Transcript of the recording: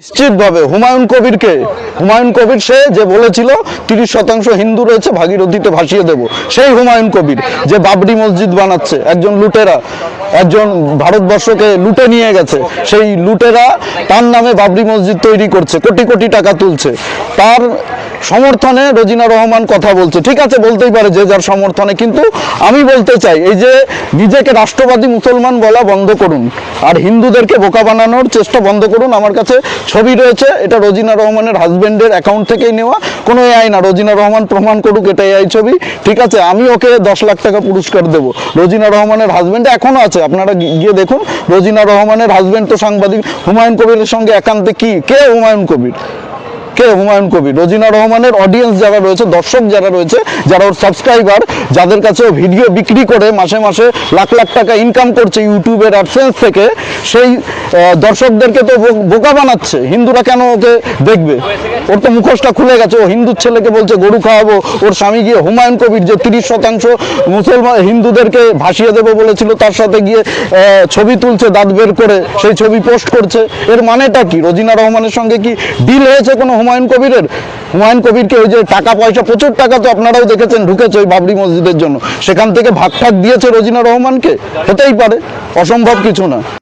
নিশ্চিতভাবে হুমায়ুন কবিরকে, হুমায়ুন কবির সে যে বলেছিল, তিরিশ শতাংশ হিন্দু রয়েছে ভাগীরথীতে ভাসিয়ে দেব। সেই হুমায়ুন কবির যে বাবরি মসজিদ বানাচ্ছে, একজন লুটেরা, একজন ভারতবর্ষকে লুটে নিয়ে গেছে, সেই লুটেরা তার নামে বাবরি মসজিদ তৈরি করছে, কোটি কোটি টাকা তুলছে। তার সমর্থনে রোজিনা রহমান কথা বলছে। ঠিক আছে, বলতেই পারে যে যার সমর্থনে, কিন্তু আমি বলতে চাই, এই যে নিজেকে রাষ্ট্রবাদী মুসলমান বলা বন্ধ করুন, আর হিন্দুদেরকে বোকা বানানোর চেষ্টা বন্ধ করুন, আমার কাছে ছবি রয়েছে, এটা রোজিনা রহমানের হাজবেন্ডের অ্যাকাউন্ট থেকেই নেওয়া। কোনো এআই না, রোজিনা রহমান প্রমাণ করুক এটা এআই ছবি। ঠিক আছে, আমি ওকে দশ লাখ টাকা পুরস্কার দেবো। রোজিনা রহমানের হাজবেন্ড এখনও আছে, আপনারা গিয়ে দেখুন। রোজিনা রহমানের হাজবেন্ড তো সাংবাদিক। হুমায়ুন কবিরের সঙ্গে একান্তে কি? কে হুমায়ুন কবির? কে হুমায়ুন কবির? রোজিনা রহমানের অডিয়েন্স যারা রয়েছে, দর্শক যারা রয়েছে, যারা ওর সাবস্ক্রাইবার যাদের কাছে ভিডিও বিক্রি করে মাসে মাসে লাখ লাখ টাকা ইনকাম করছে ইউটিউবের অ্যাডসেন্স থেকে, সেই দর্শকদেরকে তো বোকা বানাচ্ছে। হিন্দুরা কেন ওকে দেখবে? ওর তো মুখোশটা খুলে গেছে। ও হিন্দুর ছেলেকে বলছে, গরু খাওয়াবো। ওর স্বামী গিয়ে হুমায়ুন কবির যে তিরিশ শতাংশ মুসলমান হিন্দুদেরকে ভাসিয়ে দেবো বলেছিল, তার সাথে গিয়ে ছবি তুলছে, দাঁত বের করে, সেই ছবি পোস্ট করছে। এর মানেটা কি? রোজিনা রহমানের সঙ্গে কি ডিল হয়েছে কোনো হুমায়ুন কবিরের? হুমায়ুন কবিরকে ওই যে টাকা পয়সা, প্রচুর টাকা তো আপনারাও দেখেছেন, ঢুকেছে ওই বাবরি মসজিদের জন্য। সেখান থেকে ভাগ ঠাক দিয়েছে রোজিনা রহমানকে? হতেই পারে, অসম্ভব কিছু না।